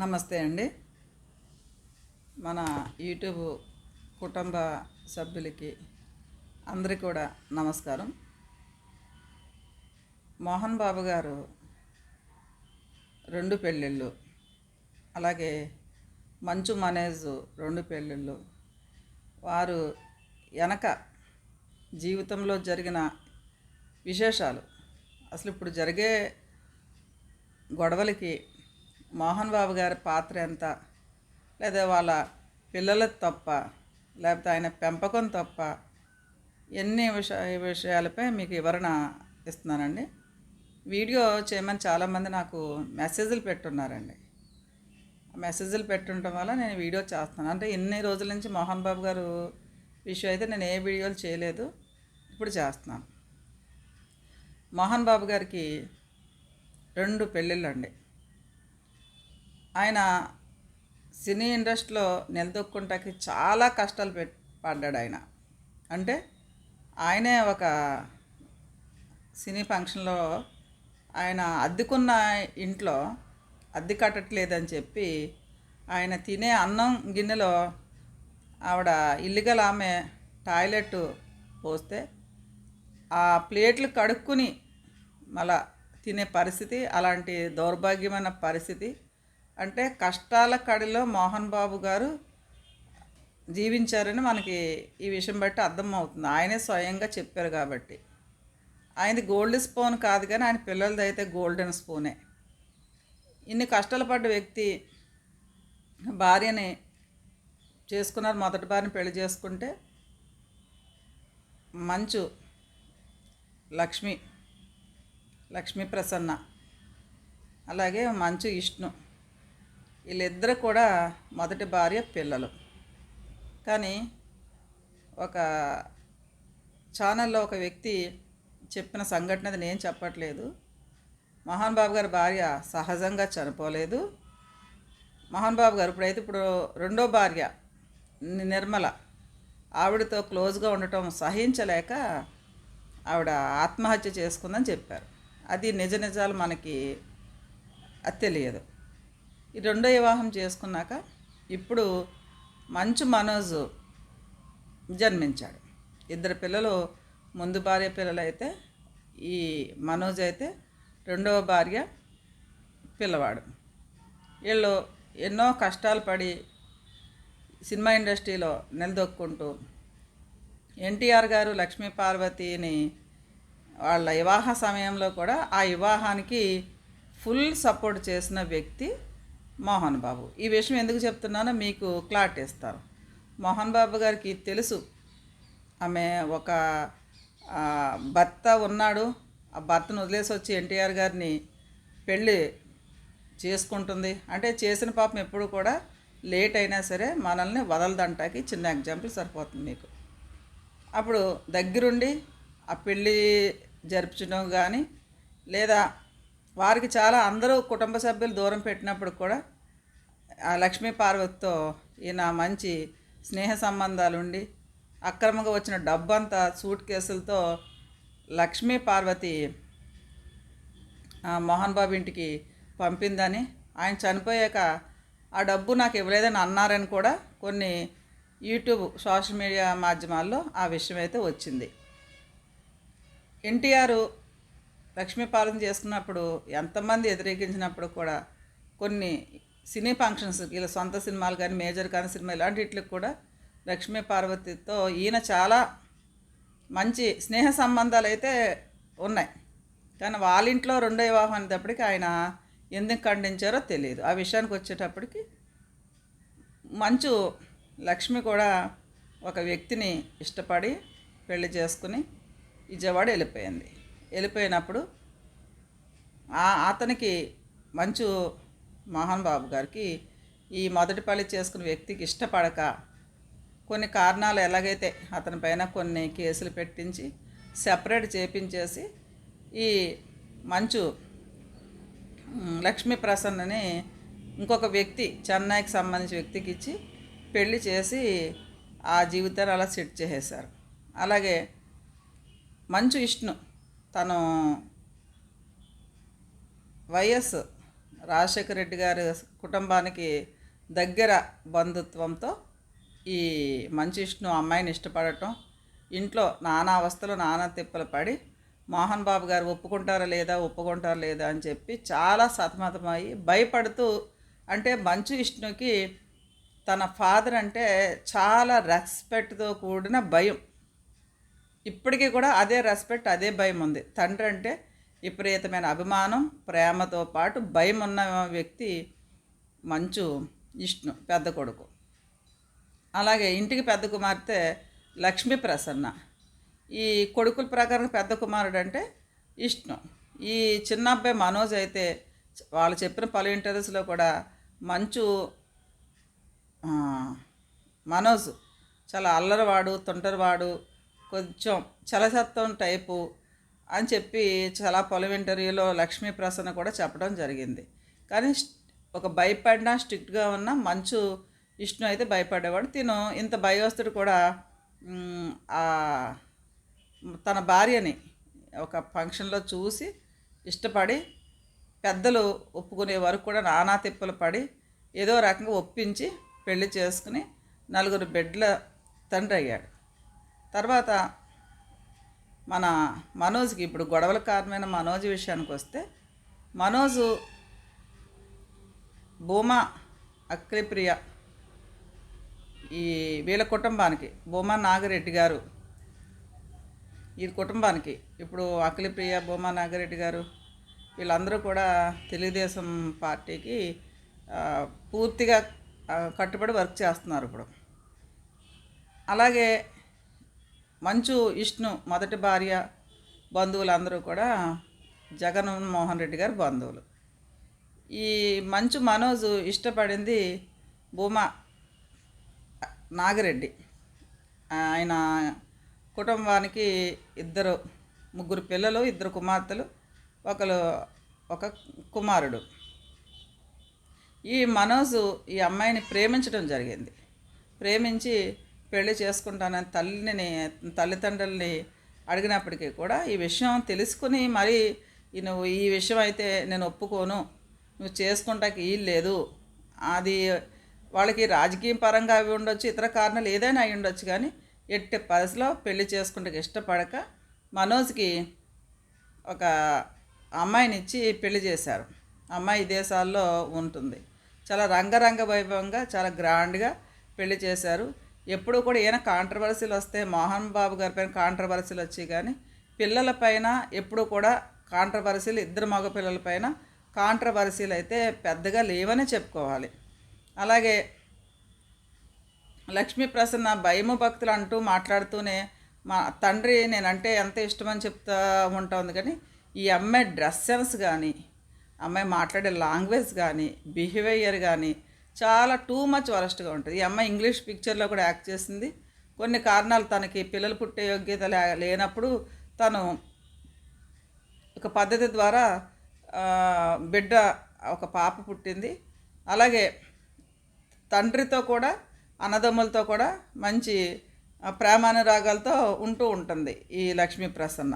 నమస్తే అండి. మన యూట్యూబ్ కుటుంబ సభ్యులకి అందరికీ కూడా నమస్కారం. మోహన్ బాబు గారు రెండు పెళ్ళిళ్ళు అలాగే మంచు మనేజ్ రెండు పెళ్ళిళ్ళు. వారు వెనక జీవితంలో జరిగిన విశేషాలు. అసలు ఇప్పుడు జరిగే గొడవలకి మోహన్ బాబు గారి పాత్ర ఎంత? లేదా వాళ్ళ పిల్లల తప్ప లేకపోతే ఆయన పెంపకం తప్ప ఎన్ని విష విషయాలపై మీకు వివరణ ఇస్తున్నానండి. వీడియో చేయమని చాలామంది నాకు మెసేజ్లు పెట్టున్నారండి. మెసేజ్లు పెట్టుండటం వల్ల నేను వీడియో చేస్తున్నాను. అంటే ఇన్ని రోజుల నుంచి మోహన్ బాబు గారు విషయం అయితే నేను ఏ వీడియోలు చేయలేదు ఇప్పుడు చేస్తున్నాను. మోహన్ బాబు గారికి రెండు పెళ్ళిళ్ళు అండి ఆయన సినీ ఇండస్ట్రీలో నిలదొక్కుంటాకి చాలా కష్టాలు పెట్ పడ్డాడు ఆయన. అంటే ఆయనే ఒక సినీ ఫంక్షన్లో ఆయన అద్దెకున్న ఇంట్లో అద్దె కట్టట్లేదని చెప్పి ఆయన తినే అన్నం గిన్నెలో ఆవిడ ఇల్లుగల ఆమె టాయిలెట్ పోస్తే ఆ ప్లేట్లు కడుక్కుని మళ్ళా తినే పరిస్థితి అలాంటి దౌర్భాగ్యమైన పరిస్థితి అంటే కష్టాల కడిలో మోహన్ బాబు గారు జీవించారని మనకి ఈ విషయం బట్టి అర్థమవుతుంది. ఆయనే స్వయంగా చెప్పారు కాబట్టి. ఆయనది గోల్డ్ స్పూన్ కాదు కానీ ఆయన పిల్లలది అయితే గోల్డెన్ స్పూనే. ఇన్ని కష్టాలు పడ్డ వ్యక్తి భార్యని చేసుకున్నారు మొదటి భార్యని పెళ్ళి చేసుకుంటే మంచు లక్ష్మి లక్ష్మీ ప్రసన్న అలాగే మంచు విష్ణు. వీళ్ళిద్దరు కూడా మొదటి భార్య పిల్లలు. కానీ ఒక ఛానల్లో ఒక వ్యక్తి చెప్పిన సంఘటన అది నేను చెప్పట్లేదు. మోహన్ బాబు గారి భార్య సహజంగా చనిపోలేదు. మోహన్ బాబు గారు ఇప్పుడైతే ఇప్పుడు రెండో భార్య నిర్మల. ఆవిడతో క్లోజ్గా ఉండటం సహించలేక ఆవిడ ఆత్మహత్య చేసుకుందని చెప్పారు. అది నిజ నిజాలు మనకి అది తెలియదు. ఈ రెండో వివాహం చేసుకున్నాక ఇప్పుడు మంచు మనోజ్ జన్మించాడు. ఇద్దరు పిల్లలు ముందు భార్య పిల్లలు అయితే ఈ మనోజ్ అయితే రెండవ భార్య పిల్లవాడు. వీళ్ళు ఎన్నో కష్టాలు పడి సినిమా ఇండస్ట్రీలో నిలదొక్కుంటూ ఎన్టీఆర్ గారు లక్ష్మీ పార్వతిని వాళ్ళ వివాహ సమయంలో కూడా ఆ వివాహానికి ఫుల్ సపోర్ట్ చేసిన వ్యక్తి మోహన్ బాబు. ఈ విషయం ఎందుకు చెప్తున్నానో మీకు క్లారిటీ ఇస్తారు మోహన్ బాబు గారికి తెలుసు. ఆమె ఒక భర్త ఉన్నాడు. ఆ భర్తను వదిలేసి వచ్చి ఎన్టీఆర్ గారిని పెళ్ళి చేసుకుంటుంది. అంటే చేసిన పాపం ఎప్పుడు కూడా లేట్ అయినా సరే మనల్ని వదలదంటాకి చిన్న ఎగ్జాంపుల్ సరిపోతుంది మీకు. అప్పుడు దగ్గరుండి ఆ పెళ్ళి జరిపించడం కానీ లేదా వారికి చాలా అందరూ కుటుంబ సభ్యులు దూరం పెట్టినప్పుడు కూడా ఆ లక్ష్మీ పార్వతితో ఈయన మంచి స్నేహ సంబంధాలు ఉండి అక్రమంగా వచ్చిన డబ్బంతా సూట్ కేసులతో లక్ష్మీ పార్వతి మోహన్ బాబు ఇంటికి పంపిందని ఆయన చనిపోయాక ఆ డబ్బు నాకు ఇవ్వలేదని అన్నారని కూడా కొన్ని యూట్యూబ్ సోషల్ మీడియా మాధ్యమాల్లో ఆ విషయం అయితే వచ్చింది. ఎన్టీఆర్ లక్ష్మీ పాలన చేసుకున్నప్పుడు ఎంతమంది వ్యతిరేకించినప్పుడు కూడా కొన్ని సినీ ఫంక్షన్స్ ఇలా సొంత సినిమాలు కానీ మేజర్ కానీ సినిమా ఇలాంటి వీటికి కూడా లక్ష్మీ పార్వతితో ఈయన చాలా మంచి స్నేహ సంబంధాలు అయితే ఉన్నాయి. కానీ వాళ్ళ ఇంట్లో రెండో వివాహం అనేటప్పటికి ఆయన ఎందుకు ఖండించారో తెలియదు. ఆ విషయానికి వచ్చేటప్పటికి మంచు లక్ష్మి కూడా ఒక వ్యక్తిని ఇష్టపడి పెళ్ళి చేసుకుని విజయవాడ వెళ్ళిపోయింది. వెళ్ళిపోయినప్పుడు ఆ అతనికి మంచు మోహన్ బాబు గారికి ఈ మొదటి పల్లి చేసుకున్న వ్యక్తికి ఇష్టపడక కొన్ని కారణాలు ఎలాగైతే అతని పైన కొన్ని కేసులు పెట్టించి సెపరేట్ చేపించేసి ఈ మంచు లక్ష్మీ ప్రసన్నని ఇంకొక వ్యక్తి చెన్నైకి సంబంధించిన వ్యక్తికి ఇచ్చి పెళ్ళి చేసి ఆ జీవితాన్ని అలా సెట్ చేసేశారు. అలాగే మంచు విష్ణు తను వైఎస్ రాజశేఖర రెడ్డి గారి కుటుంబానికి దగ్గర బంధుత్వంతో ఈ మంచిష్ణు అమ్మాయిని ఇష్టపడటం ఇంట్లో నానా అవస్థలు నానా తిప్పలు పడి మోహన్ బాబు గారు ఒప్పుకుంటారా లేదా ఒప్పుకుంటారా లేదా అని చెప్పి చాలా సతమతమయ్యి భయపడుతూ అంటే మంచు విష్ణుకి తన ఫాదర్ అంటే చాలా రెస్పెక్ట్తో కూడిన భయం. ఇప్పటికీ కూడా అదే రెస్పెక్ట్ అదే భయం ఉంది. తండ్రి అంటే విపరీతమైన అభిమానం ప్రేమతో పాటు భయం ఉన్న వ్యక్తి మంచు విష్ణు పెద్ద కొడుకు. అలాగే ఇంటికి పెద్ద కుమార్తె లక్ష్మీ ప్రసన్న. ఈ కొడుకుల ప్రకారం పెద్ద కుమారుడు అంటే విష్ణు ఈ చిన్న అబ్బాయి మనోజ్ అయితే వాళ్ళు చెప్పిన పలు ఇంటర్వ్యూస్లో కూడా మంచు మనోజ్ చాలా అల్లరివాడు తొంటరివాడు కొంచెం చలసత్వం టైపు అని చెప్పి చాలా పొలం ఇంటర్వ్యూలో లక్ష్మీ ప్రసన్న కూడా చెప్పడం జరిగింది. కానీ ఒక భయపడిన స్ట్రిక్ట్గా ఉన్న మంచు విష్ణు అయితే భయపడేవాడు. తిను ఇంత భయవస్తుడు కూడా తన భార్యని ఒక ఫంక్షన్లో చూసి ఇష్టపడి పెద్దలు ఒప్పుకునే వరకు కూడా నానా తిప్పలు పడి ఏదో రకంగా ఒప్పించి పెళ్ళి చేసుకుని నలుగురు బిడ్డల తండ్రి అయ్యాడు. తర్వాత మన మనోజ్కి ఇప్పుడు గొడవల కారణమైన మనోజ్ విషయానికి వస్తే మనోజు భూమా అక్రిప్రియ ఈ వీళ్ళ కుటుంబానికి భూమా నాగిరెడ్డి గారు ఈ కుటుంబానికి ఇప్పుడు అఖిలప్రియ భూమా నాగిరెడ్డి గారు వీళ్ళందరూ కూడా తెలుగుదేశం పార్టీకి పూర్తిగా కట్టుబడి వర్క్ చేస్తున్నారు ఇప్పుడు. అలాగే మంచు విష్ణు మొదటి భార్య బంధువులందరూ కూడా జగన్మోహన్ రెడ్డి గారి బంధువులు. ఈ మంచు మనోజ్ ఇష్టపడింది భూమా నాగిరెడ్డి. ఆయన కుటుంబానికి ఇద్దరు ముగ్గురు పిల్లలు ఇద్దరు కుమార్తెలు ఒకరు ఒక కుమారుడు. ఈ మనోజ్ ఈ అమ్మాయిని ప్రేమించడం జరిగింది. ప్రేమించి పెళ్ళి చేసుకుంటానని తల్లిని తల్లిదండ్రుల్ని అడిగినప్పటికీ కూడా ఈ విషయం తెలుసుకుని మరి ఈ నువ్వు ఈ విషయం అయితే నేను ఒప్పుకోను నువ్వు చేసుకుంటాకి ఈ లేదు. అది వాళ్ళకి రాజకీయ పరంగా అవి ఉండొచ్చు ఇతర కారణాలు ఏదైనా అయి ఉండొచ్చు కానీ ఎట్టి పరిస్థితిలో పెళ్ళి చేసుకుంటే ఇష్టపడక మనోజ్కి ఒక అమ్మాయిని ఇచ్చి పెళ్ళి చేశారు. అమ్మాయి దేశాల్లో ఉంటుంది. చాలా రంగరంగ వైభవంగా చాలా గ్రాండ్గా పెళ్ళి చేశారు. ఎప్పుడు కూడా ఏమైనా కాంట్రవర్సీలు వస్తే మోహన్ బాబు గారి పైన కాంట్రవర్సీలు వచ్చాయి కానీ పిల్లల పైన ఎప్పుడు కూడా కాంట్రవర్సీలు ఇద్దరు మగ పిల్లలపైన కాంట్రవర్సీలు అయితే పెద్దగా లేవని చెప్పుకోవాలి. అలాగే లక్ష్మీ ప్రసన్న భయము భక్తులు అంటూ మాట్లాడుతూనే మా తండ్రి నేనంటే ఎంత ఇష్టమని చెప్తా ఉంటుంది కానీ ఈ అమ్మాయి డ్రెస్ సెన్స్ కానీ అమ్మాయి మాట్లాడే లాంగ్వేజ్ కానీ బిహేవియర్ కానీ చాలా టూ మచ్ వరస్ట్గా ఉంటుంది. ఈ అమ్మాయి ఇంగ్లీష్ పిక్చర్లో కూడా యాక్ట్ చేసింది. కొన్ని కారణాలు తనకి పిల్లలు పుట్టే యోగ్యత లేనప్పుడు తను ఒక పద్ధతి ద్వారా బిడ్డ ఒక పాప పుట్టింది. అలాగే తండ్రితో కూడా అన్నదమ్ములతో కూడా మంచి ప్రేమానురాగాలతో ఉంటూ ఉంటుంది ఈ లక్ష్మీ ప్రసన్న.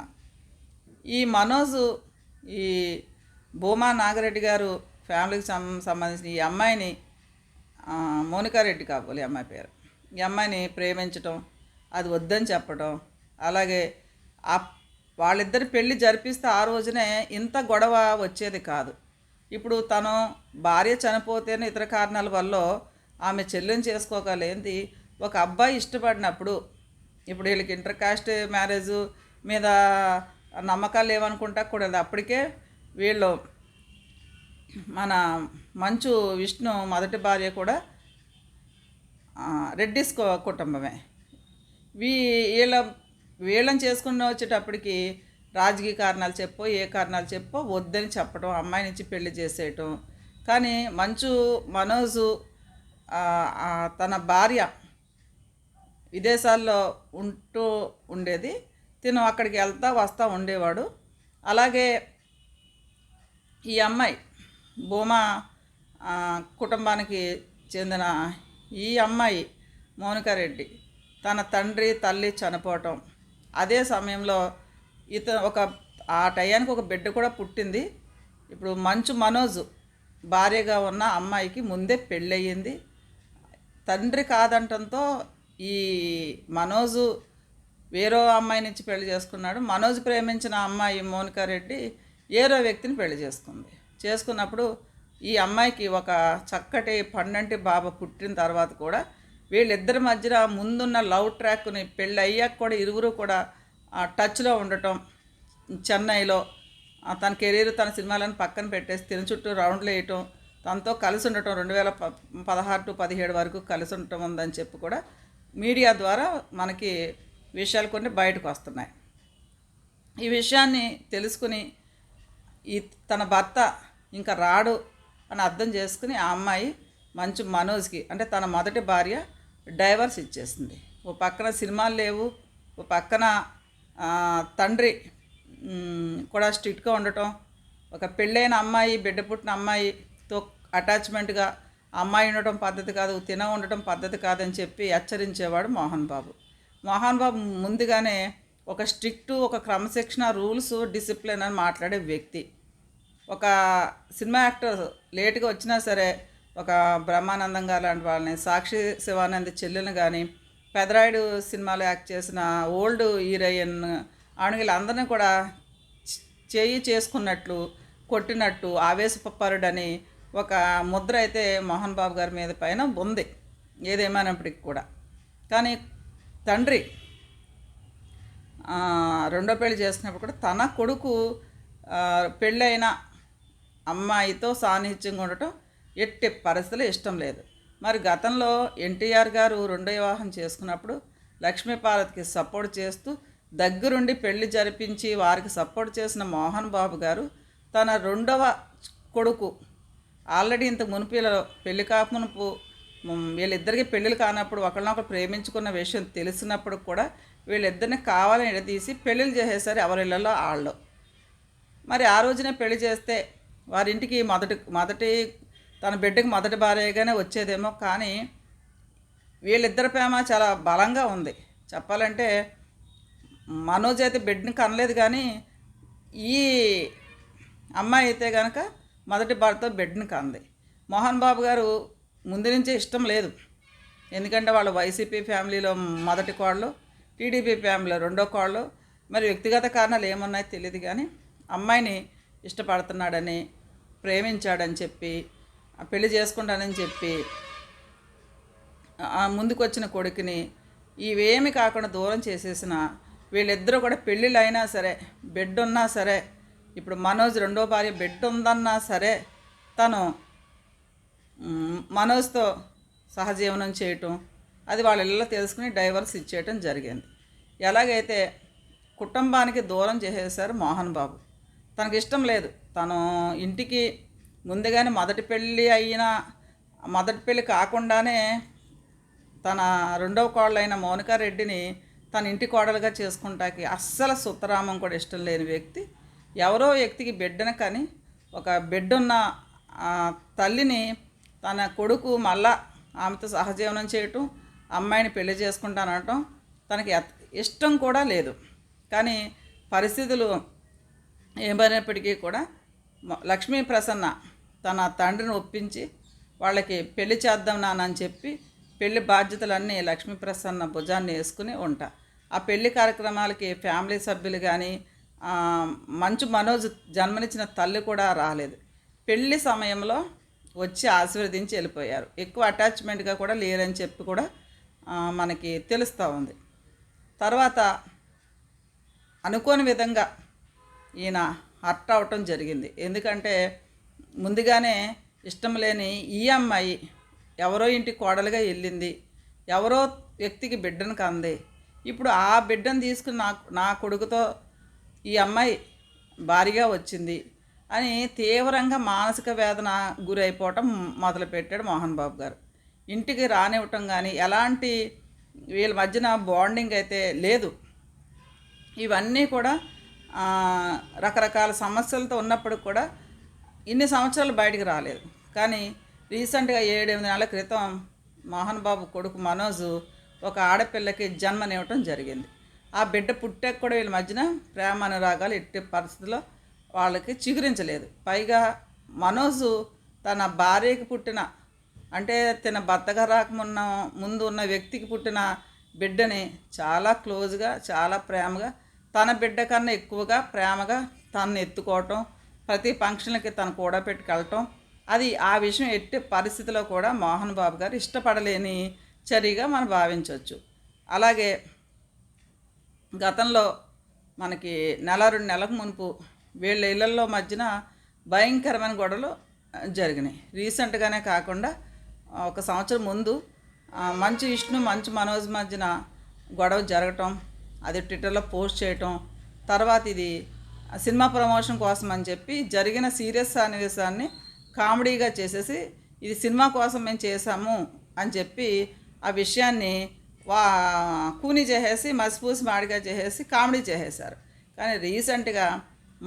ఈ మనోజ్ ఈ భూమా నాగరెడ్డి గారు ఫ్యామిలీకి సంబంధించిన ఈ అమ్మాయిని మోనికారెడ్డి కాబోలు ఈ అమ్మాయి పేరు. ఈ అమ్మాయిని ప్రేమించటం అది వద్దని చెప్పడం అలాగే ఆ వాళ్ళిద్దరి పెళ్ళి జరిపిస్తే ఆ రోజునే ఇంత గొడవ వచ్చేది కాదు. ఇప్పుడు తను భార్య చనిపోతేనే ఇతర కారణాల వల్ల ఆమె చెల్లిని చేసుకోగలేంది. ఒక అబ్బాయి ఇష్టపడినప్పుడు ఇప్పుడు వీళ్ళకి ఇంటర్ కాస్ట్ మ్యారేజ్ మీద నమ్మకాలు లేవనుకుంటా కూడా అప్పటికే వీళ్ళు మన మంచు విష్ణు మొదటి భార్య కూడా రెడ్డిస్ కుటుంబమే. వీ వీళ్ళ వీళ్ళని చేసుకుని వచ్చేటప్పటికి రాజకీయ కారణాలు చెప్పో ఏ కారణాలు చెప్పో వద్దని చెప్పడం అమ్మాయి నుంచి పెళ్ళి చేసేయటం. కానీ మంచు మనోజు తన భార్య విదేశాల్లో ఉంటూ ఉండేది. తిను అక్కడికి వెళ్తా వస్తూ ఉండేవాడు. అలాగే ఈ అమ్మాయి భూమా కుటుంబానికి చెందిన ఈ అమ్మాయి మౌనికారెడ్డి తన తండ్రి తల్లి చనిపోవటం. అదే సమయంలో ఇత ఒక ఆ టయానికి ఒక బిడ్డ కూడా పుట్టింది. ఇప్పుడు మంచు మనోజ్ భార్యగా ఉన్న అమ్మాయికి ముందే పెళ్ళయింది. తండ్రి కాదంటంతో ఈ మనోజు వేరో అమ్మాయి నుంచి పెళ్ళి చేసుకున్నాడు. మనోజ్ ప్రేమించిన అమ్మాయి మోనికా రెడ్డి ఏరో వ్యక్తిని పెళ్ళి చేసుకుంది. చేసుకున్నప్పుడు ఈ అమ్మాయికి ఒక చక్కటి పండంటి బాబు పుట్టిన తర్వాత కూడా వీళ్ళిద్దరి మధ్యన ముందున్న లవ్ ట్రాక్ని పెళ్ళి అయ్యాక కూడా ఇరువురు కూడా టచ్లో ఉండటం చెన్నైలో తన కెరీర్ తన సినిమాలను పక్కన పెట్టేసి తిని చుట్టూ రౌండ్లు వేయటం తనతో కలిసి ఉండటం రెండు వేల ప పదహారు టు పదిహేడు వరకు కలిసి ఉండటం ఉందని చెప్పి కూడా మీడియా ద్వారా మనకి విషయాలు కొన్ని బయటకు వస్తున్నాయి. ఈ విషయాన్ని తెలుసుకుని ఈ తన భర్త ఇంకా రాడు అని అర్థం చేసుకుని ఆ అమ్మాయి మంచు మనోజ్కి అంటే తన మొదటి భార్య డైవర్స్ ఇచ్చేసింది. ఓ పక్కన సినిమాలు లేవు ఓ పక్కన తండ్రి కూడా స్ట్రిక్ట్గా ఉండటం ఒక పెళ్ళైన అమ్మాయి బిడ్డ పుట్టిన అమ్మాయితో అటాచ్మెంట్గా అమ్మాయి ఉండటం పద్ధతి కాదు తిన ఉండటం పద్ధతి కాదని చెప్పి హెచ్చరించేవాడు మోహన్ బాబు. మోహన్ బాబు ముందుగానే ఒక స్ట్రిక్ట్ ఒక క్రమశిక్షణ రూల్స్ డిసిప్లిన్ అని మాట్లాడే వ్యక్తి. ఒక సినిమా యాక్టర్ లేట్గా వచ్చినా సరే ఒక బ్రహ్మానందం గారు లాంటి వాళ్ళని సాక్షి శివానంద్ చెల్లెలు కానీ పెదరాయుడు సినిమాలో యాక్ట్ చేసిన ఓల్డ్ హీరోయిన్ ఆణుగులు అందరినీ కూడా చేయి చేసుకున్నట్లు కొట్టినట్టు ఆవేశపరుడని ఒక ముద్ర అయితే మోహన్ బాబు గారి మీద పైన ఉంది ఏదేమైనప్పటికి కూడా. కానీ తండ్రి రెండో పెళ్ళి చేసినప్పుడు కూడా తన కొడుకు పెళ్ళైన అమ్మాయితో సాన్నిహిత్యంగా ఉండటం ఎట్టి పరిస్థితులు ఇష్టం లేదు. మరి గతంలో ఎన్టీఆర్ గారు రెండో వివాహం చేసుకున్నప్పుడు లక్ష్మీపార్వతికి సపోర్ట్ చేస్తూ దగ్గరుండి పెళ్ళి జరిపించి వారికి సపోర్ట్ చేసిన మోహన్ బాబు గారు తన రెండవ కొడుకు ఆల్రెడీ ఇంత మునిపిలో పెళ్ళి కాకమునుపు వీళ్ళిద్దరికి పెళ్ళిళ్ళు కానప్పుడు ఒకరినొకరు ప్రేమించుకున్న విషయం తెలిసినప్పుడు కూడా వీళ్ళిద్దరిని కావాలని ఎడతీసి పెళ్ళిళ్ళు చేసేసారు ఎవరిళ్ళలో వాళ్ళు మరి ఆ రోజునే పెళ్ళి చేస్తే వారింటికి మొదటి మొదటి తన బిడ్డకి మొదటి భార్యగానే వచ్చేదేమో కానీ వీళ్ళిద్దరి ప్రేమ చాలా బలంగా ఉంది. చెప్పాలంటే మనోజ్ అయితే బిడ్డని కనలేదు కానీ ఈ అమ్మాయి అయితే కనుక మొదటి భర్త బిడ్డని కంది. మోహన్ బాబు గారు ముందు నుంచే ఇష్టం లేదు. ఎందుకంటే వాళ్ళు వైసీపీ ఫ్యామిలీలో మొదటి కోళ్ళు టీడీపీ ఫ్యామిలీలో రెండో కోళ్ళు మరి వ్యక్తిగత కారణాలు ఏమున్నాయో తెలియదు కానీ అమ్మాయిని ఇష్టపడుతున్నాడని ప్రేమించాడని చెప్పి ఆ పెళ్ళి చేసుకుంటానని చెప్పి ముందుకొచ్చిన ముందుకు వచ్చిన కొడుకుని ఇవేమి కాకుండా దూరం చేసేసిన వీళ్ళిద్దరూ కూడా పెళ్ళిళ్ళు అయినా సరే బెడ్ ఉన్నా సరే ఇప్పుడు మనోజ్ రెండో భార్య బెడ్ ఉందన్నా సరే తను మనోజ్తో సహజీవనం చేయటం అది వాళ్ళ ఇళ్ళలో తెలుసుకుని డైవర్స్ ఇచ్చేయటం జరిగింది. ఎలాగైతే కుటుంబానికి దూరం చేసేసారు మోహన్ బాబు. తనకి ఇష్టం లేదు. తను ఇంటికి ముందుగానే మొదటి పెళ్ళి అయినా మొదటి పెళ్ళి కాకుండానే తన రెండవ కోడలైన మౌనికారెడ్డిని తన ఇంటి కోడలుగా చేసుకుంటాకి అస్సలు సుత్తరామం కూడా ఇష్టం లేని వ్యక్తి. ఎవరో వ్యక్తికి బిడ్డను కానీ ఒక బిడ్డున్న తల్లిని తన కొడుకు మళ్ళా ఆమెతో సహజీవనం చేయటం అమ్మాయిని పెళ్ళి చేసుకుంటానటం తనకి ఇష్టం కూడా లేదు. కానీ పరిస్థితులు ఏమైనప్పటికీ కూడా లక్ష్మీ ప్రసన్న తన తండ్రిని ఒప్పించి వాళ్ళకి పెళ్ళి చేద్దాం నానని చెప్పి పెళ్ళి బాధ్యతలన్నీ లక్ష్మీ ప్రసన్న భుజాన్ని వేసుకుని ఉంటా. ఆ పెళ్ళి కార్యక్రమాలకి ఫ్యామిలీ సభ్యులు కానీ మంచు మనోజ్ జన్మనిచ్చిన తల్లి కూడా రాలేదు. పెళ్ళి సమయంలో వచ్చి ఆశీర్వదించి వెళ్ళిపోయారు. ఎక్కువ అటాచ్మెంట్గా కూడా లేరని చెప్పి కూడా మనకి తెలుస్తూ ఉంది. తర్వాత అనుకోని విధంగా ఈయన హర్ట్ అవటం జరిగింది. ఎందుకంటే ముందుగానే ఇష్టం లేని ఈ అమ్మాయి ఎవరో ఇంటి కోడలుగా వెళ్ళింది. ఎవరో వ్యక్తికి బిడ్డను కంది. ఇప్పుడు ఆ బిడ్డను తీసుకుని నా నా కొడుకుతో ఈ అమ్మాయి భారీగా వచ్చింది అని తీవ్రంగా మానసిక వేదన గురైపోవటం మొదలుపెట్టాడు మోహన్ బాబు గారు. ఇంటికి రానివ్వటం కానీ ఎలాంటి వీళ్ళ మధ్యన బాండింగ్ అయితే లేదు. ఇవన్నీ కూడా రకరకాల సమస్యలతో ఉన్నప్పుడు కూడా ఇన్ని సంవత్సరాలు బయటికి రాలేదు. కానీ రీసెంట్గా ఏడెనిమిది నెలల క్రితం మోహన్ బాబు కొడుకు మనోజ్ ఒక ఆడపిల్లకి జన్మనివ్వటం జరిగింది. ఆ బిడ్డ పుట్టాక కూడా వీళ్ళ మధ్యన ప్రేమ అనురాగాలు ఎట్టి పరిస్థితుల్లో వాళ్ళకి చిగురించలేదు. పైగా మనోజు తన భార్యకి పుట్టిన అంటే తన భర్తగా రాకమున్న ముందు ఉన్న వ్యక్తికి పుట్టిన బిడ్డని చాలా క్లోజ్గా చాలా ప్రేమగా తన బిడ్డ కన్నా ఎక్కువగా ప్రేమగా తనని ఎత్తుకోవటం ప్రతి ఫంక్షన్లకి తను కూడా పెట్టుకెళ్ళటం అది ఆ విషయం ఎట్టి పరిస్థితిలో కూడా మోహన్ బాబు గారు ఇష్టపడలేని చర్యగా మనం భావించవచ్చు అలాగే గతంలో మనకి నెల రెండు నెలలకు మునుపు వీళ్ళ ఇళ్ళల్లో మధ్యన భయంకరమైన గొడవలు జరిగినాయి. రీసెంట్గానే కాకుండా ఒక సంవత్సరం ముందు మంచి విష్ణు మంచి మనోజ్ మధ్యన గొడవ జరగటం అది ట్విట్టర్లో పోస్ట్ చేయటం. తర్వాత ఇది సినిమా ప్రమోషన్ కోసం అని చెప్పి జరిగిన సీరియస్ సన్నివేశాన్ని కామెడీగా చేసేసి ఇది సినిమా కోసం మేము చేసాము అని చెప్పి ఆ విషయాన్ని వా కూని చేసేసి మసిపూసి మాడిగా చేసేసి కామెడీ చేసేశారు. కానీ రీసెంట్గా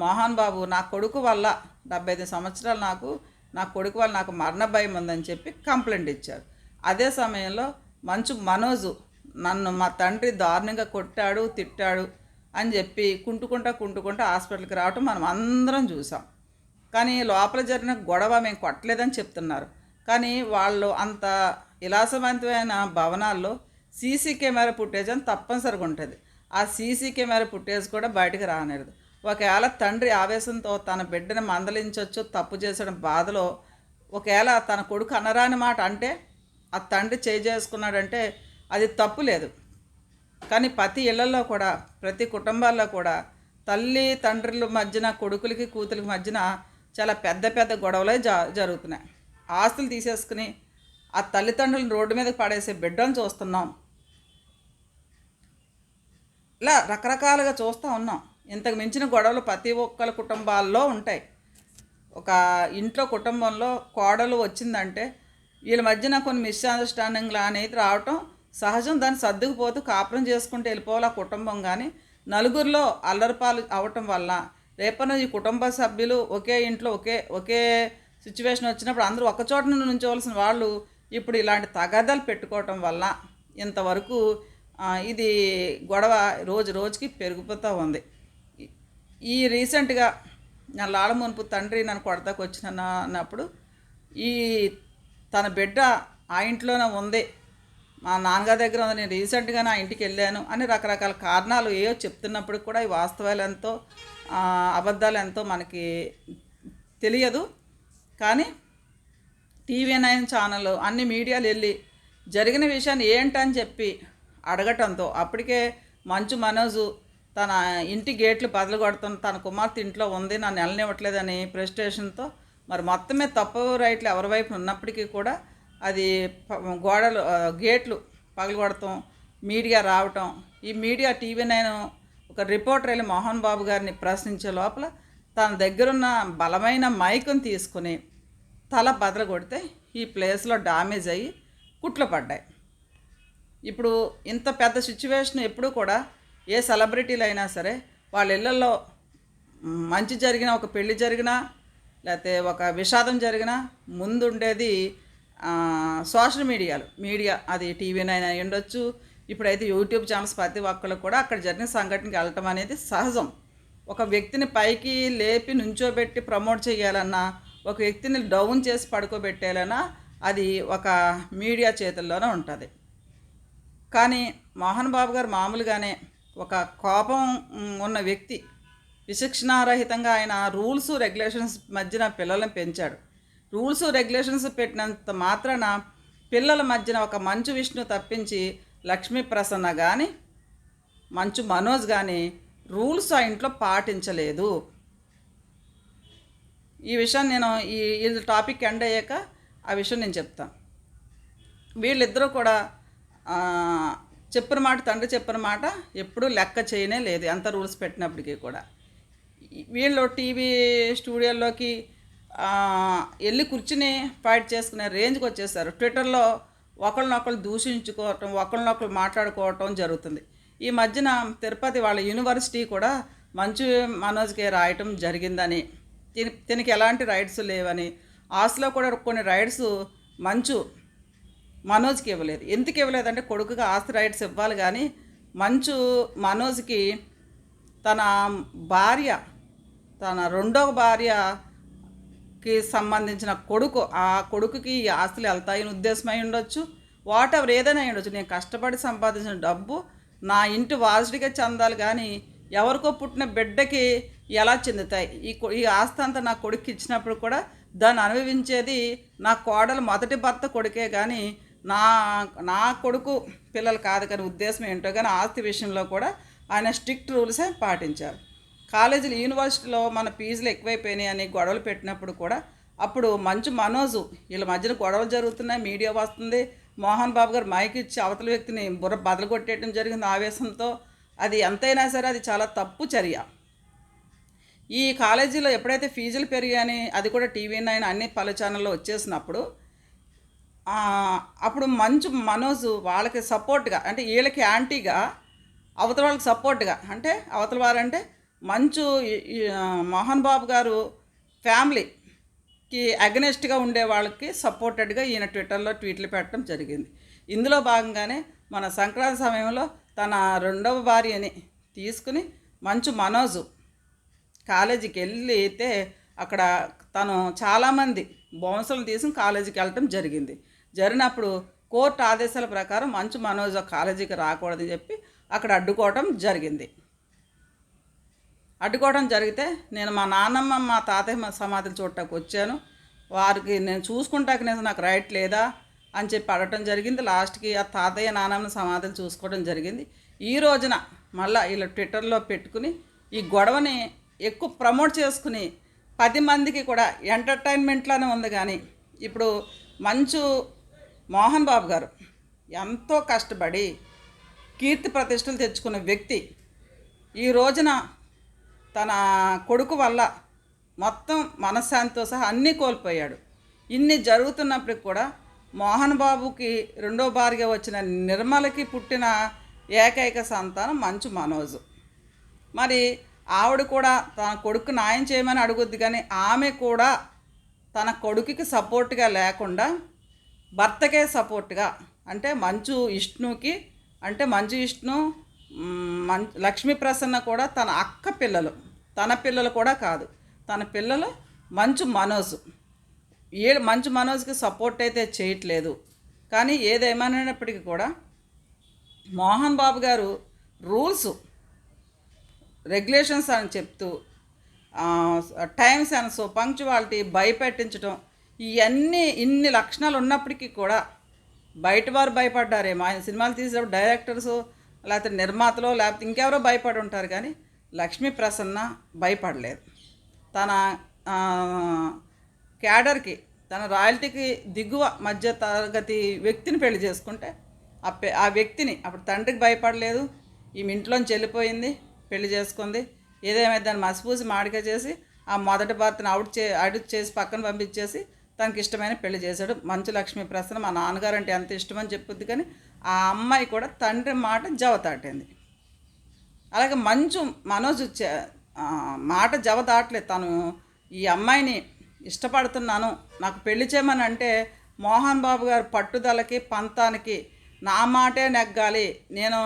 మోహన్ బాబు నా కొడుకు వల్ల డెబ్బై ఐదు సంవత్సరాలు నాకు నా కొడుకు వల్ల నాకు మరణ భయం ఉందని చెప్పి కంప్లైంట్ ఇచ్చారు. అదే సమయంలో మంచు మనోజు నన్ను మా తండ్రి దారుణంగా కొట్టాడు తిట్టాడు అని చెప్పి కుంటుకుంటా కుంటుకుంటా హాస్పిటల్కి రావటం మనం అందరం చూసాం. కానీ లోపల జరిగిన గొడవ మేము కొట్టలేదని చెప్తున్నారు. కానీ వాళ్ళు అంత విలాసవంతమైన భవనాల్లో సీసీ కెమెరా ఫుటేజ్ అని తప్పనిసరిగా ఉంటుంది. ఆ సీసీ కెమెరా ఫుటేజ్ కూడా బయటకు రానేది ఒకవేళ తండ్రి ఆవేశంతో తన బిడ్డను మందలించవచ్చు తప్పు చేసిన బాధలో ఒకవేళ తన కొడుకు అనరాని మాట అంటే ఆ తండ్రి చేయి చేసుకున్నాడంటే అది తప్పు లేదు. కానీ ప్రతి ఇళ్ళలో కూడా ప్రతి కుటుంబాల్లో కూడా తల్లి తండ్రుల మధ్యన కొడుకులకి కూతురికి మధ్యన చాలా పెద్ద పెద్ద గొడవలే జ జరుగుతున్నాయి. ఆస్తులు తీసేసుకుని ఆ తల్లిదండ్రులను రోడ్డు మీద పడేసే బిడ్డను చూస్తున్నాం. ఇలా రకరకాలుగా చూస్తూ ఉన్నాం. ఇంతకు మించిన గొడవలు ప్రతి ఒక్కరి కుటుంబాల్లో ఉంటాయి. ఒక ఇంట్లో కుటుంబంలో కోడలు వచ్చిందంటే వీళ్ళ మధ్యన కొన్ని మిస్అండర్స్టాండింగ్లు అనేది రావటం సహజం దాన్ని సర్దుకుపోతూ కాపురం చేసుకుంటూ వెళ్ళిపోవాలి ఆ కుటుంబం కానీ నలుగురిలో అల్లరిపాలు అవటం వల్ల రేపన ఈ కుటుంబ సభ్యులు ఒకే ఇంట్లో ఒకే ఒకే సిచ్యువేషన్ వచ్చినప్పుడు అందరూ ఒకచోట నుండి నుంచోవలసిన వాళ్ళు ఇప్పుడు ఇలాంటి తగాదాలు పెట్టుకోవటం వల్ల ఇంతవరకు ఇది గొడవ రోజు రోజుకి పెరిగిపోతూ ఉంది. ఈ- రీసెంట్గా నా లాల మునుపు తండ్రి నన్ను కొడతాకు వచ్చిన అన్నప్పుడు ఈ తన బిడ్డ ఆ ఇంట్లోనే ఉంది. మా నాన్నగారి దగ్గర ఉంది నేను రీసెంట్గా నా ఇంటికి వెళ్ళాను అని రకరకాల కారణాలు ఏవో చెప్తున్నప్పుడు కూడా ఈ వాస్తవాలు ఎంతో అబద్ధాలు ఎంతో మనకి తెలియదు. కానీ టీవీ నైన్ ఛానల్ అన్ని మీడియాలు వెళ్ళి జరిగిన విషయాన్ని ఏంటని చెప్పి అడగటంతో అప్పటికే మంచు మనోజు తన ఇంటి గేట్లు బదులు కొడుతున్న తన కుమార్తె ఇంట్లో ఉంది నన్ను వెళ్ళనివ్వట్లేదని ప్రెస్టేషన్తో మరి మొత్తమే తప్పు రైట్లు ఎవరి వైపు ఉన్నప్పటికీ కూడా అది గోడలు గేట్లు పగలగొడటం మీడియా రావటం. ఈ మీడియా టీవీ నైన్ ఒక రిపోర్టర్ వెళ్ళి మోహన్ బాబు గారిని ప్రశ్నించే లోపల తన దగ్గరున్న బలమైన మైకును తీసుకుని తల బదలు కొడితే ఈ ప్లేస్లో డామేజ్ అయ్యి కుట్లు పడ్డాయి. ఇప్పుడు ఇంత పెద్ద సిచ్యువేషన్ ఎప్పుడూ కూడా ఏ సెలబ్రిటీలు అయినా సరే వాళ్ళ ఇళ్ళల్లో మంచి జరిగిన ఒక పెళ్ళి జరిగినా లేకపోతే ఒక విషాదం జరిగినా ముందుండేది ఉండేది సోషల్ మీడియాలు మీడియా అది టీవీ నైన్ అయి ఉండొచ్చు. ఇప్పుడైతే యూట్యూబ్ ఛానల్స్ ప్రతి ఒక్కళ్ళు కూడా అక్కడ జరిగిన సంఘటనకి వెళ్ళటం అనేది సహజం. ఒక వ్యక్తిని పైకి లేపి నుంచోబెట్టి ప్రమోట్ చేయాలన్నా ఒక వ్యక్తిని డౌన్ చేసి పడుకోబెట్టేయాలన్నా అది ఒక మీడియా చేతుల్లోనే ఉంటుంది. కానీ మోహన్ బాబు గారు మామూలుగానే ఒక కోపం ఉన్న వ్యక్తి విచక్షణారహితంగా ఆయన రూల్స్ రెగ్యులేషన్స్ మధ్యన పిల్లల్ని పెంచాడు. రూల్స్ రెగ్యులేషన్స్ పెట్టినంత మాత్రాన పిల్లల మధ్యన ఒక మంచు విష్ణు తప్పించి లక్ష్మీ ప్రసన్న కానీ మంచు మనోజ్ కానీ రూల్స్ ఆ ఇంట్లో పాటించలేదు. ఈ విషయం నేను ఈ ఈ టాపిక్ ఎండ్ అయ్యాక ఆ విషయం నేను చెప్తాను వీళ్ళిద్దరూ కూడా చెప్పిన మాట తండ్రి చెప్పిన మాట ఎప్పుడూ లెక్క చేయనే లేదు ఎంత రూల్స్ పెట్టినప్పటికీ కూడా. వీళ్ళు టీవీ స్టూడియోల్లోకి వెళ్ళి కూర్చుని ఫైట్ చేసుకునే రేంజ్కి వచ్చేసారు. ట్విట్టర్లో ఒకరినొకరు దూషించుకోవటం ఒకరినొకరు మాట్లాడుకోవటం జరుగుతుంది. ఈ మధ్యన తిరుపతి వాళ్ళ యూనివర్సిటీ కూడా మంచు మనోజ్కి రాయటం జరిగిందని దీని దీనికి ఎలాంటి రైడ్స్ లేవని ఆస్లో కూడా కొన్ని రైడ్స్ మంచు మనోజ్కి ఇవ్వలేదు. ఎందుకు ఇవ్వలేదంటే కొడుకుగా ఆస్తి రైడ్స్ ఇవ్వాలి కానీ మంచు మనోజ్కి తన భార్య తన రెండవ భార్య కి సంబంధించిన కొడుకు ఆ కొడుకుకి ఈ ఆస్తులు వెళ్తాయని ఉద్దేశమై ఉండొచ్చు. వాట్ ఎవర్ ఏదైనా అయి ఉండొచ్చు. నేను కష్టపడి సంపాదించిన డబ్బు నా ఇంటి వారసుడిగా చెందాలి కానీ ఎవరికో పుట్టిన బిడ్డకి ఎలా చెందుతాయి? ఈ ఈ ఆస్తి అంతా నా కొడుకు ఇచ్చినప్పుడు కూడా దాన్ని అనుభవించేది నా కోడలు మొదటి భర్త కొడుకే కానీ నా నా కొడుకు పిల్లలు కాదు కానీ ఉద్దేశం ఏంటో కానీ ఆస్తి విషయంలో కూడా ఆయన స్ట్రిక్ట్ రూల్సే పాటించారు. కాలేజీలు యూనివర్సిటీలో మన ఫీజులు ఎక్కువైపోయినాయి అని గొడవలు పెట్టినప్పుడు కూడా అప్పుడు మంచు మనోజు వీళ్ళ మధ్యన గొడవలు జరుగుతున్నాయి మీడియా వస్తుంది. మోహన్ బాబు గారు మైక్ ఇచ్చి అవతల వ్యక్తిని బుర్ర బదలు కొట్టేయడం జరిగింది ఆవేశంతో. అది ఎంతైనా సరే అది చాలా తప్పు చర్య. ఈ కాలేజీలో ఎప్పుడైతే ఫీజులు పెరిగాయని అది కూడా టీవీ నైన్ అన్ని పలు ఛానల్లో వచ్చేసినప్పుడు అప్పుడు మంచు మనోజ్ వాళ్ళకి సపోర్ట్గా అంటే వీళ్ళకి యాంటీగా అవతల వాళ్ళకి సపోర్ట్గా అంటే అవతల వారంటే మంచు మోహన్ బాబు గారు ఫ్యామిలీకి అగనెస్ట్గా ఉండే వాళ్ళకి సపోర్టెడ్గా ఈయన ట్విట్టర్లో ట్వీట్లు పెట్టడం జరిగింది. ఇందులో భాగంగానే మన సంక్రాంతి సమయంలో తన రెండవ భార్యని తీసుకుని మంచు మనోజు కాలేజీకి వెళ్ళి అయితే అక్కడ తను చాలామంది బౌన్సులను తీసుకుని కాలేజీకి వెళ్ళటం జరిగింది. జరిగినప్పుడు కోర్టు ఆదేశాల ప్రకారం మంచు మనోజ్ కాలేజీకి రాకూడదని చెప్పి అక్కడ అడ్డుకోవటం జరిగింది. అడ్డుకోవడం జరిగితే నేను మా నాన్నమ్మ మా తాతయ్య మా సమాధులు చూడటానికి వచ్చాను. వారికి నేను చూసుకుంటాక నేను నాకు రైట్ లేదా అని చెప్పి అడగటం జరిగింది. లాస్ట్కి ఆ తాతయ్య నానమ్మ సమాధులు చూసుకోవడం జరిగింది. ఈ రోజున మళ్ళీ వీళ్ళు ట్విట్టర్లో పెట్టుకుని ఈ గొడవని ఎక్కువ ప్రమోట్ చేసుకుని పది మందికి కూడా ఎంటర్టైన్మెంట్లోనే ఉంది కానీ ఇప్పుడు మంచు మోహన్ బాబు గారు ఎంతో కష్టపడి కీర్తి ప్రతిష్టలు తెచ్చుకున్న వ్యక్తి ఈ రోజున తన కొడుకు వల్ల మొత్తం మనశ్శాంతితో సహా అన్నీ కోల్పోయాడు. ఇన్ని జరుగుతున్నప్పటికి కూడా మోహన్ బాబుకి రెండో భార్య వచ్చిన నిర్మలకి పుట్టిన ఏకైక సంతానం మంచు మనోజు. మరి ఆవిడ కూడా తన కొడుకు న్యాయం చేయమని అడుగుద్ది కానీ ఆమె కూడా తన కొడుకుకి సపోర్ట్గా లేకుండా భర్తకే సపోర్ట్గా అంటే మంచు విష్ణుకి అంటే మంచు విష్ణు మం లక్ష్మీ ప్రసన్న కూడా తన అక్క పిల్లలు. తన పిల్లలు కూడా కాదు. తన పిల్లలు మంచు మనోజ్. ఏ మంచు మనోజ్కి సపోర్ట్ అయితే చేయట్లేదు. కానీ ఏదేమైనప్పటికీ కూడా మోహన్ బాబు గారు రూల్స్ రెగ్యులేషన్స్ అని చెప్తూ టైమ్స్ అండ్ సో పంక్చువాలిటీ భయపెట్టించడం ఇవన్నీ ఇన్ని లక్షణాలు ఉన్నప్పటికీ కూడా బయట వారు భయపడ్డారేమో. ఆయన సినిమాలు తీసేటప్పుడు డైరెక్టర్స్ లేకపోతే నిర్మాతలు లేకపోతే ఇంకెవరో భయపడి ఉంటారు కానీ లక్ష్మీ ప్రసన్న భయపడలేదు. తన క్యాడర్కి తన రాయల్టీకి దిగువ మధ్య తరగతి వ్యక్తిని పెళ్ళి చేసుకుంటే ఆ ఆ వ్యక్తిని అప్పుడు తండ్రికి భయపడలేదు. ఈమె ఇంట్లోంచి వెళ్ళిపోయింది పెళ్ళి చేసుకుంది. ఏదేమైతే దాన్ని మసిపూసి మాడిక చేసి ఆ మొదటి భర్తను అవుట్ చే అవుట్ చేసి పక్కన పంపించేసి తనకి ఇష్టమైన పెళ్ళి చేశాడు. మంచు లక్ష్మీ ప్రసన్న మా నాన్నగారు అంటే ఎంత ఇష్టమని చెప్పుద్ది కానీ ఆ అమ్మాయి కూడా తండ్రి మాట జవతాటింది అలాగే మంచు మనోజ్ చే- మాట జవ దాటలేదు తను ఈ అమ్మాయిని ఇష్టపడుతున్నాను. నాకు పెళ్ళి చేయమని అంటే మోహన్ బాబు గారు పట్టుదలకి పంతానికి నా మాటే నెగ్గాలి. నేను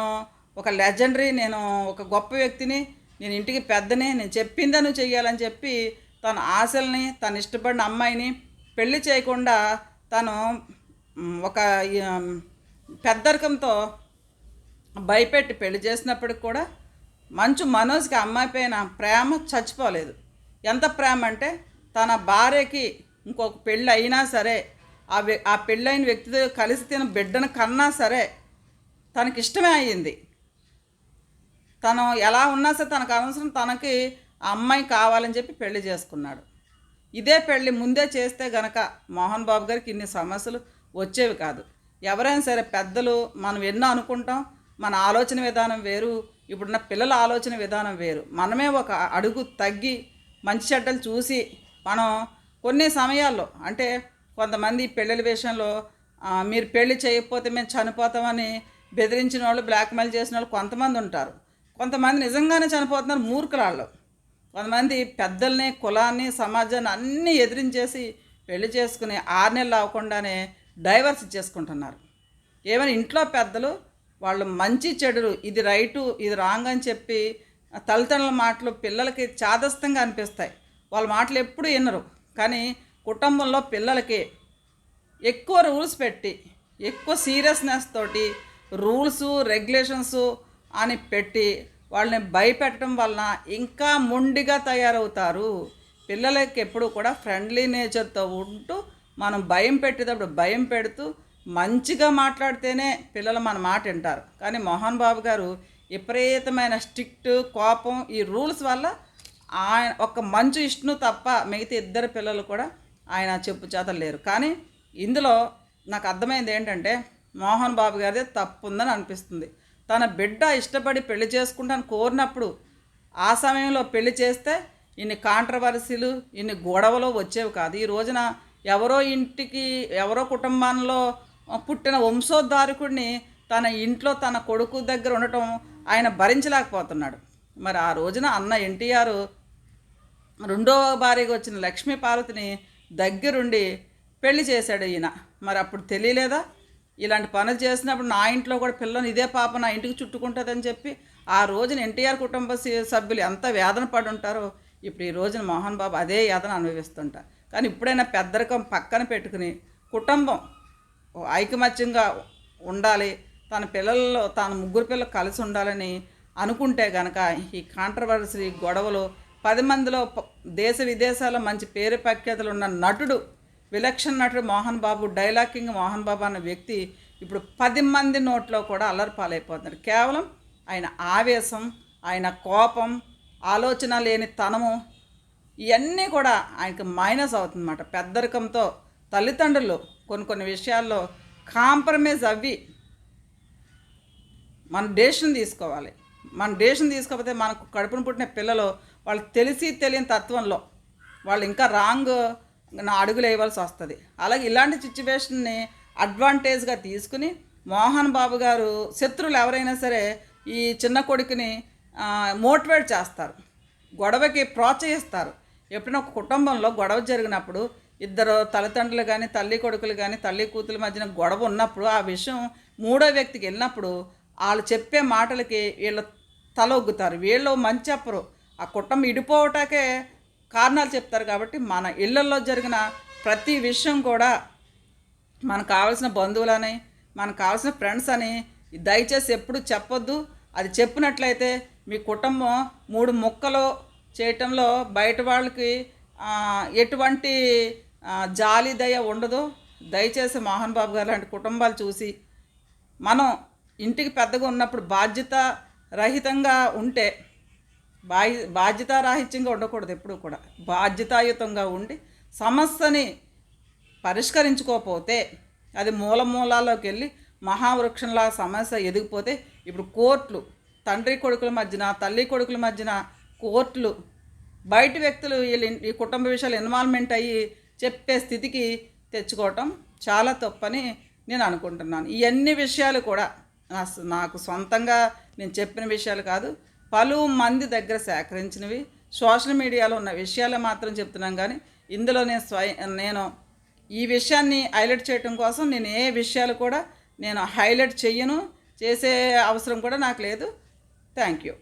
ఒక లెజెండరీ నేను ఒక గొప్ప వ్యక్తిని నేను ఇంటికి పెద్దని నేను చెప్పిందని చెయ్యాలని చెప్పి తన ఆశల్ని తను ఇష్టపడిన అమ్మాయిని పెళ్ళి చేయకుండా తను ఒక పెద్దరికంతో భయపెట్టి పెళ్ళి చేసినప్పటికి కూడా మంచు మనోజ్కి అమ్మాయి పైన ప్రేమ చచ్చిపోలేదు. ఎంత ప్రేమ అంటే తన భార్యకి ఇంకొక పెళ్ళి అయినా సరే ఆ వ్య ఆ పెళ్ళైన వ్యక్తితో కలిసి తిన బిడ్డను కన్నా సరే తనకి ఇష్టమే అయ్యింది. తను ఎలా ఉన్నా సరే తనకు అవసరం తనకి ఆ అమ్మాయి కావాలని చెప్పి పెళ్ళి చేసుకున్నాడు. ఇదే పెళ్ళి ముందే చేస్తే గనక మోహన్ బాబు గారికి ఇన్ని సమస్యలు వచ్చేవి కాదు. ఎవరైనా సరే పెద్దలు మనం ఎన్నో అనుకుంటాం మన ఆలోచన విధానం వేరు ఇప్పుడున్న పిల్లల ఆలోచన విధానం వేరు. మనమే ఒక అడుగు తగ్గి మంచి చెడ్డలు చూసి మనం కొన్ని సమయాల్లో అంటే కొంతమంది పెళ్ళిళ్ళ విషయంలో మీరు పెళ్ళి చేయకపోతే మేము చనిపోతామని బెదిరించిన వాళ్ళు బ్లాక్మెయిల్ చేసిన వాళ్ళు కొంతమంది ఉంటారు. కొంతమంది నిజంగానే చనిపోతున్నారు మూర్ఖులాళ్ళు కొంతమంది పెద్దల్ని కులాన్ని సమాజాన్ని అన్నీ ఎదిరించేసి పెళ్ళి చేసుకుని ఆరు నెలలు అవ్వకుండానే డైవర్స్ ఇచ్చేసుకుంటున్నారు ఏమైనా ఇంట్లో పెద్దలు వాళ్ళు మంచి చెడులు ఇది రైటు ఇది రాంగ్ అని చెప్పి తల్లిదండ్రుల మాటలు పిల్లలకి చాదస్తంగా అనిపిస్తాయి. వాళ్ళ మాటలు ఎప్పుడు వినరు. కానీ కుటుంబంలో పిల్లలకి ఎక్కువ రూల్స్ పెట్టి ఎక్కువ సీరియస్నెస్ తోటి రూల్స్ రెగ్యులేషన్స్ అని పెట్టి వాళ్ళని భయపెట్టడం వలన ఇంకా మొండిగా తయారవుతారు. పిల్లలకి ఎప్పుడు కూడా ఫ్రెండ్లీ నేచర్తో ఉంటూ మనం భయం పెట్టేటప్పుడు భయం పెడుతూ మంచిగా మాట్లాడితేనే పిల్లలు మన మాట వింటారు. కానీ మోహన్ బాబు గారు విపరీతమైన స్ట్రిక్ట్ కోపం ఈ రూల్స్ వల్ల ఆయన ఒక మంచు ఇష్ను తప్ప మిగతా ఇద్దరు పిల్లలు కూడా ఆయన చెప్పు చేతలు లేరు. కానీ ఇందులో నాకు అర్థమైంది ఏంటంటే మోహన్ బాబు గారిదే తప్పు ఉందని అనిపిస్తుంది. తన బిడ్డ ఇష్టపడి పెళ్ళి చేసుకుంటాను కోరినప్పుడు ఆ సమయంలో పెళ్ళి చేస్తే ఇన్ని కాంట్రవర్సీలు ఇన్ని గొడవలు వచ్చేవి కాదు. ఈ రోజున ఎవరో ఇంటికి ఎవరో కుటుంబంలో పుట్టిన వంశోద్ధారకుడిని తన ఇంట్లో తన కొడుకు దగ్గర ఉండటం ఆయన భరించలేకపోతున్నాడు. మరి ఆ రోజున అన్న ఎన్టీఆర్ రెండో భార్యగా వచ్చిన లక్ష్మీ పార్వతిని దగ్గరుండి పెళ్ళి చేశాడు ఈయన. మరి అప్పుడు తెలియలేదా? ఇలాంటి పనులు చేసినప్పుడు నా ఇంట్లో కూడా పిల్లని ఇదే పాప నా ఇంటికి చుట్టుకుంటుందని చెప్పి ఆ రోజున ఎన్టీఆర్ కుటుంబ సభ్యులు ఎంత వేదన పడి ఉంటారో ఇప్పుడు ఈ రోజున మోహన్ బాబు అదే యాతన అనుభవిస్తుంటారు. కానీ ఇప్పుడైనా పెద్దరికం పక్కన పెట్టుకుని కుటుంబం ఐకమత్యంగా ఉండాలి. తన పిల్లల్లో తన ముగ్గురు పిల్లలు కలిసి ఉండాలని అనుకుంటే గనక ఈ కాంట్రవర్సీ గొడవలు పది మందిలో దేశ విదేశాల్లో మంచి పేరు ప్రఖ్యాతలు ఉన్న నటుడు విలక్షణ నటుడు మోహన్ బాబు డైలాకింగ్ మోహన్ బాబు అన్న వ్యక్తి ఇప్పుడు పది మంది నోట్లో కూడా అల్లరి పాలైపోతున్నాడు కేవలం ఆయన ఆవేశం ఆయన కోపం ఆలోచన లేని తనము ఇవన్నీ కూడా ఆయనకు మైనస్ అవుతుందన్నమాట. పెద్దరికంతో తల్లిదండ్రులు కొన్ని కొన్ని విషయాల్లో కాంప్రమైజ్ అవ్వి మన డేషన్ తీసుకోవాలి. మన డేషన్ తీసుకోకపోతే మనకు కడుపున పుట్టిన పిల్లలు వాళ్ళు తెలిసి తెలియని తత్వంలో వాళ్ళు ఇంకా రాంగ్ అడుగులు వేయవలసి వస్తుంది. అలాగే ఇలాంటి సిచ్యువేషన్ని అడ్వాంటేజ్గా తీసుకుని మోహన్ బాబు గారు శత్రువులు ఎవరైనా సరే ఈ చిన్న కొడుకుని మోటివేట్ చేస్తారు. గొడవకి ప్రోత్సహిస్తారు. ఎప్పుడైనా ఒక కుటుంబంలో గొడవ జరిగినప్పుడు ఇద్దరు తల్లిదండ్రులు కానీ తల్లి కొడుకులు కానీ తల్లి కూతుల మధ్యన గొడవ ఉన్నప్పుడు ఆ విషయం మూడో వ్యక్తికి వెళ్ళినప్పుడు వాళ్ళు చెప్పే మాటలకి వీళ్ళు తలొగ్గుతారు. వీళ్ళు మంచి చెప్పరు ఆ కుటుంబం ఇడిపోవటాకే కారణాలు చెప్తారు కాబట్టి మన ఇళ్ళల్లో జరిగిన ప్రతి విషయం కూడా మనకు కావాల్సిన బంధువులని మనకు కావాల్సిన ఫ్రెండ్స్ అని దయచేసి ఎప్పుడు చెప్పొద్దు. అది చెప్పినట్లయితే మీ కుటుంబం మూడు ముక్కలు చేయటంలో బయట వాళ్ళకి ఎటువంటి జాలి దయ ఉండదు దయచేసి మోహన్ బాబు గారు లాంటి కుటుంబాలు చూసి మనం ఇంటికి పెద్దగా ఉన్నప్పుడు బాధ్యత రహితంగా ఉంటే బాధ్యత బాధ్యతారాహిత్యంగా ఉండకూడదు ఎప్పుడు కూడా. బాధ్యతాయుతంగా ఉండి సమస్యని పరిష్కరించుకోకపోతే అది మూల మూలాల్లోకి వెళ్ళి మహావృక్షంలా సమస్య ఎదిగిపోతే ఇప్పుడు కోర్టులు తండ్రి కొడుకుల మధ్యన తల్లి కొడుకుల మధ్యన కోర్టులు బయట వ్యక్తులు వీళ్ళ ఈ కుటుంబ విషయాలు ఇన్వాల్వ్మెంట్ అయ్యి చెప్పే స్థితికి తెచ్చుకోవటం చాలా తప్పని నేను అనుకుంటున్నాను. ఇవన్నీ విషయాలు కూడా నా- నాకు సొంతంగా నేను చెప్పిన విషయాలు కాదు పలు మంది దగ్గర సేకరించినవి సోషల్ మీడియాలో ఉన్న విషయాలు మాత్రం చెప్తున్నాం కానీ ఇందులో నేను స్వయ నేను ఈ విషయాన్ని హైలైట్ చేయటం కోసం నేను ఏ విషయాలు కూడా నేను హైలైట్ చెయ్యను చేసే అవసరం కూడా నాకు లేదు. Thank you.